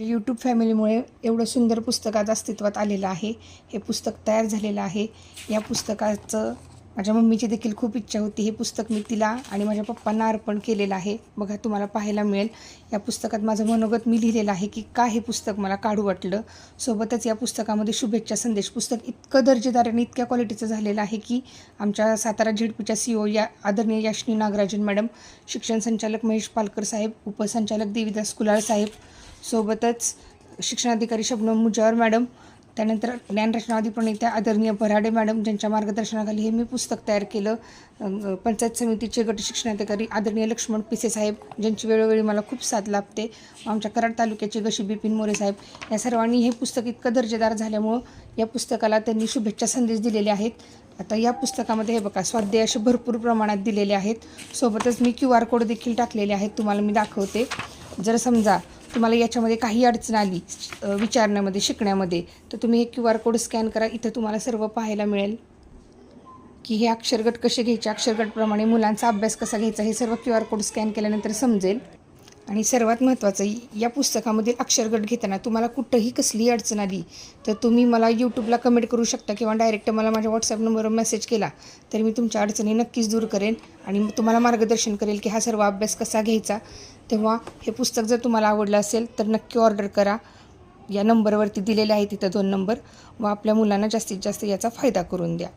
YouTube फॅमिलीमुळे एवढं सुंदर पुस्तक आज अस्तित्वात आलेलं आहे हे पुस्तक तयार झालेलं आहे. या पुस्तकाचं माझ्या मम्मीची देखील खूप इच्छा होती हे पुस्तक मी तिला आणि माझ्या पप्पांना अर्पण केलेलं आहे. बघा तुम्हाला पाहायला मिळेल. या पुस्तकात माझं मनोगत मी लिहिलेलं आहे की का हे पुस्तक मला काढू वाटलं. सोबतच या पुस्तकामध्ये शुभेच्छा संदेश. पुस्तक इतकं दर्जेदार आणि इतक्या क्वालिटीचं झालेलं आहे की आमच्या सातारा झेडपीच्या सी ओ या आदरणीय याश्नी नागराजन मॅडम शिक्षण संचालक महेश पालकर साहेब उपसंचालक देवीदास कुलाळ साहेब सोबतच शिक्षणाधिकारी शबनम मुजावर मॅडम त्यानंतर ज्ञानरचनावादी प्रणेत्या आदरणीय भराडे मॅडम ज्यांच्या मार्गदर्शनाखाली हे मी पुस्तक तयार केलं. पंचायत समितीचे गट शिक्षणाधिकारी आदरणीय लक्ष्मण पिसे साहेब ज्यांची वेळोवेळी मला खूप साथ लाभते. आमच्या कराड तालुक्याचे गशी बिपिन मोरे साहेब या सर्वांनी हे पुस्तक इतकं दर्जेदार झाल्यामुळं या पुस्तकाला त्यांनी शुभेच्छा संदेश दिलेले आहेत. आता या पुस्तकामध्ये हे बघा स्वाध्याय असे भरपूर प्रमाणात दिलेले आहेत. सोबतच मी क्यू आर कोड देखील टाकलेले आहेत तुम्हाला मी दाखवते. जर समजा तुम्हाला याच्यामध्ये काही अडचण आली विचारण्यामध्ये शिकण्यामध्ये तर तुम्ही हे क्यू आर कोड स्कॅन करा. इथं तुम्हाला सर्व पाहायला मिळेल की हे अक्षरगट कसे घ्यायचे अक्षरगटप्रमाणे मुलांचा अभ्यास कसा घ्यायचा हे सर्व क्यू आर कोड स्कॅन केल्यानंतर समजेल. आणि सर्वात महत्त्वाचं या पुस्तकामधील अक्षरगट घेताना तुम्हाला कुठंही कसलीही अडचण आली तर तुम्ही मला यूट्यूबला कमेंट करू शकता किंवा डायरेक्ट मला माझ्या व्हॉट्सअप नंबरवर मेसेज केला तर मी तुमच्या अडचणी नक्कीच दूर करेन आणि तुम्हाला मार्गदर्शन करेल की हा सर्व अभ्यास कसा घ्यायचा. तेव्हा हे पुस्तक जर तुम्हाला आवडलं असेल तर नक्की ऑर्डर करा. या नंबरवरती दिलेले आहे तिथं दोन नंबर व आपल्या मुलांना जास्तीत जास्त याचा फायदा करून द्या.